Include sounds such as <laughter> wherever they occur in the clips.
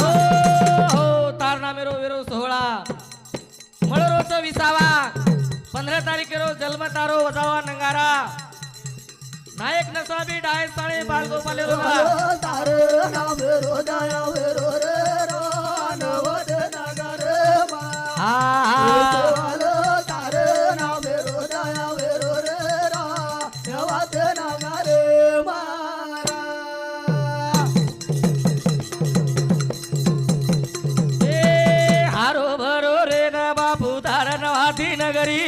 हो, हो, हो, विसावा पंधरा तारीखेरो जन्म तारो वजावा नंगारा नायक नसाबी डाय साळे बालगोपाले रोगा नगरी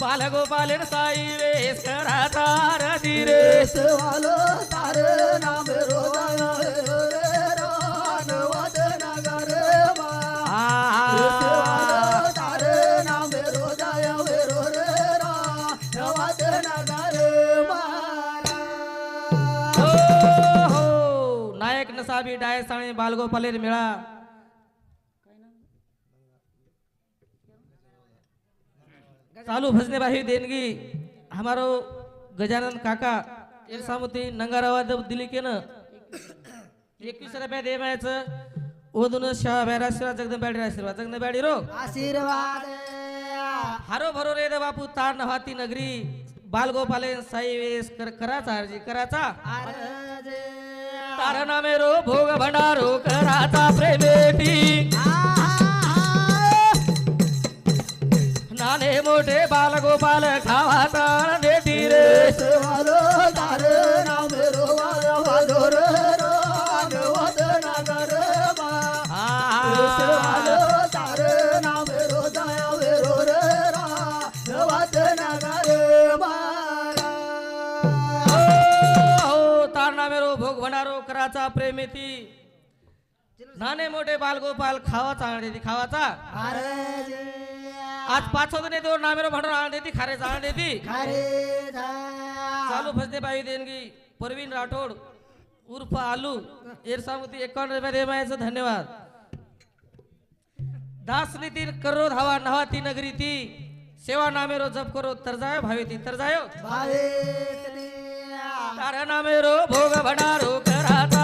बालगोपालेन साई वेस करा तार रे देशवालो तार नाम रोजाया वेरो रे रा नवद नगर मा हा, देशवालो हा. तार नाम रोजाया वेरो रे रा नवद नगर मारा हो हो नायक नसाबी डाय साळे बालगोपालेर मिळा चालू भजने बाही देणगी. हमारो गजानन काका सामुती नंगारावा दिली के न एकवीस रुपया दे मायाचं. ओदून शहा बॅरा आशीर्वाद जगदंबाडी आशीर्वाद. जगदंबाडी रो. आशीर्वाद हारो भरो रे द बापू तार नव्हाती नगरी. बालगोपाले साई वेस कर कराचा अर्जी कराचा. आरज तार नामे रो भोग भंडारो कराचा प्रेमेटी मोठे बालगोपाल खावाचा देती रे. देशवालो तार नाम रे रे हो, हो तार भोग कराचा प्रेमेती. नाने मोठे बालगोपाल खावाचा. खावाचा आज पाच होते दोन नामेरो भंडार आण देती खारे आण देती खरे चालू भजने बाई देणगी परवीन राठोड उर्फ आलू एरसामुती एकावन्न रुपये देमायचं धन्यवाद. दास नितीन करो धावा नहाती नगरी ती. सेवा नामेरो जप करो तर जायो भावे ती तर जायो. भावे तार नामेरो भोग भंडारो कराचा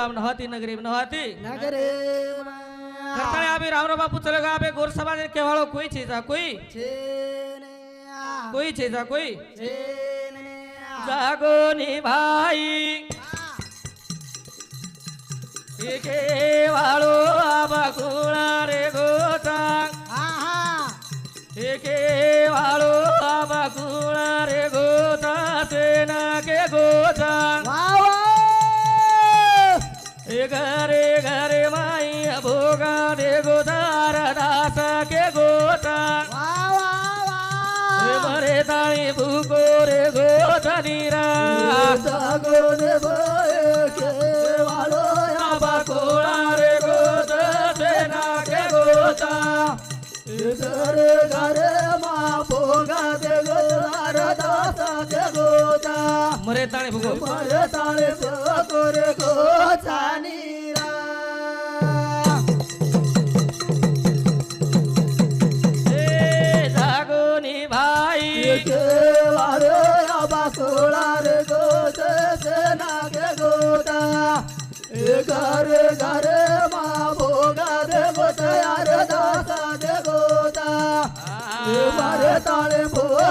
राम नहाती नगरी नहाती। नगरे करताळे आबे रामराव बापू चले आबे गोर समाज केवाळो कोई छेजा कोई। कोई छेजा कोई। जागो नि भाई। एके वाळो आबा कुळा रे गोचा। एके ताई भूको रे गोचा नीरा आबा कुळा रे गो सेना के गोचा घरे घरे मा भोगा दे गो दासा दे गोता मरे ताळे भूको मरे ताळे गोरे गो नीरा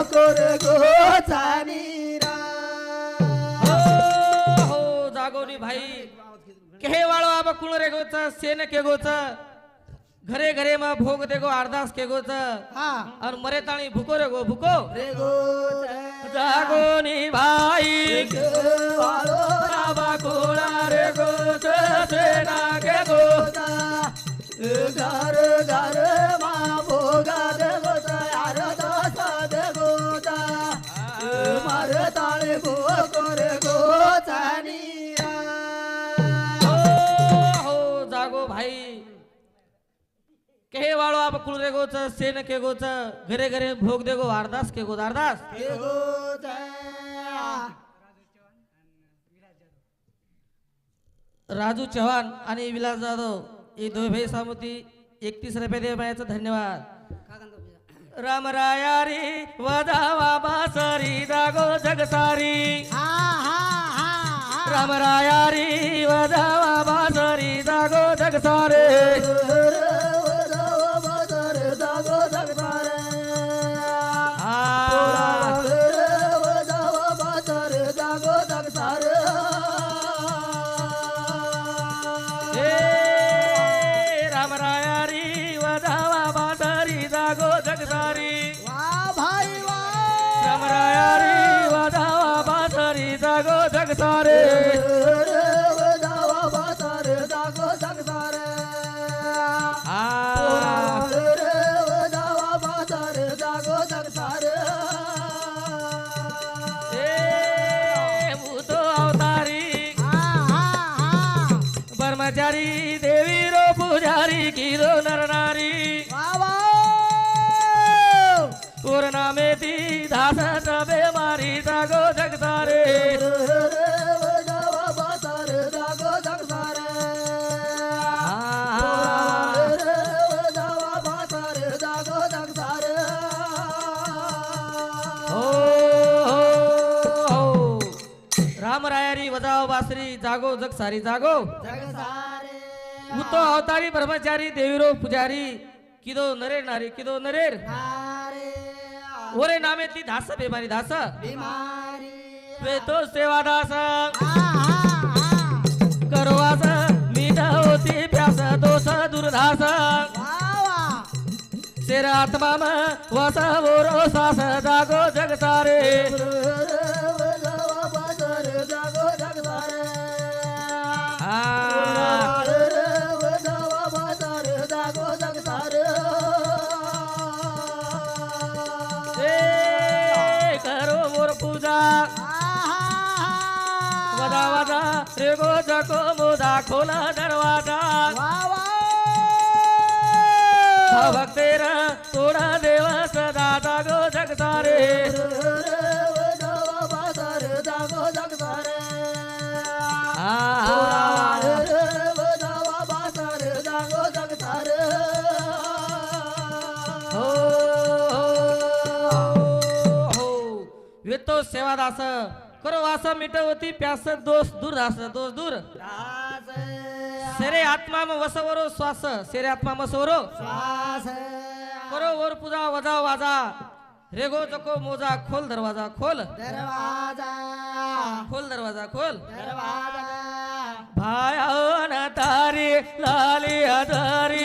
भोकोर गोचानी हो हो जागोनी भाई. केहे वाळो आबा कुळ रे गोच सेन के गोच. घरे घरे मा भोग दे गो अरदास के गोच. हा. और मरे ताणी भुको रे गो भुको. रे गोचा जागोनी भाई. वाळो आबा कुळ रे गोच सेना के गोच घर घर केहे वाळो आबा कुळ रे गोच सेन के गोच घरे घरे भोग दे गो अरदास के गोच अरदास राजू चव्हाण आणि विलास जाधव हे दोन भाई सामुती एकतीस रुपये दे मायाचं धन्यवाद. रामराया रे वदावा बासरी जागो जगसारी. रामराया रे वदावा बासरी जागो जगसारे. ब्रह्मचारी देवी रो पुजारी किरो नरनारी पूर्णामे बासरी जागो जगसारी जागो। भूतो अवतारी ब्रह्मचारी देवीरो पुजारी किदो नरेर नारी किदो नरेर। ओरे नामेतली धास बेमारी धास वे तो सेवा दास। करवास मीठ होती प्यास दोष दुर्धास। शेर आत्मा वस वोरो सास जागो जगसारे आ <laughs> वदा वदा रे गो जको मोदा खोला दरवाजा. भक्तेर तोडा देव सदा जागो जगसारे आ हो हो. येतो सेवादास. करो वास मिटवती प्यास दोष दूर दास दोष दूर. सेरे आत्मा म वसवरो श्वास. सेरे आत्मा म सवरो. करो वर पूजा वजा वाजा. रेगो जको मोजा खोल दरवाजा खोल. दरवाजा खोल दरवाजा खोल. दरवाजा. भाया न तारी लाली हजारी